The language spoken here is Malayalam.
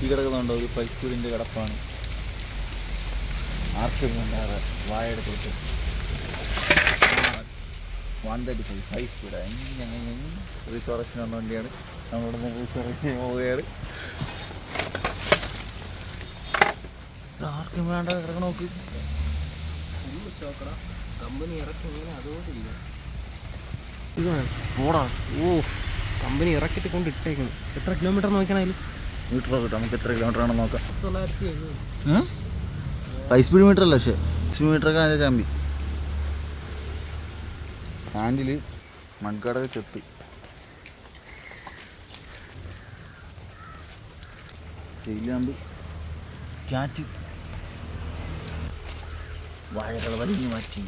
ഈ കിടക്കുന്നുണ്ടോ? ഒരു പൈസ്പീഡിന്റെ കിടപ്പാണ്. ആർക്കും വേണ്ടാതെ വായെടുത്തിട്ട്. One thirty five high speed resurrection വന്ന വണ്ടിയാണ്. നമ്മളിവിടെ നിന്ന് റിസോറക്ഷൻ പോവുകയാണ്. ആർക്കും വേണ്ട കിടക്കണോക്ക് കമ്പനി ഇറക്കി ഇങ്ങനെ അതുകൊണ്ടില്ല പോടാ ഓ കമ്പനി ഇറക്കിട്ട് കൊണ്ട് ഇട്ടേക്കുന്നു എത്ര കിലോമീറ്റർ നോക്കണേലും മീറ്റർ നോക്കട്ടെ നമുക്ക് എത്ര കിലോമീറ്റർ ആണെന്ന് നോക്കാം ഹൈ സ്പീഡ് മീറ്റർ അല്ല പക്ഷേ സ്പീഡ് മീറ്ററൊക്കെ അതിന്റെ ചാമ്പി ഹാൻഡിൽ മൺകടക ചെത്ത് തേയിലാമ്പ് ക്യാറ്റ് വാഴകൾ വലിഞ്ഞു മാറ്റി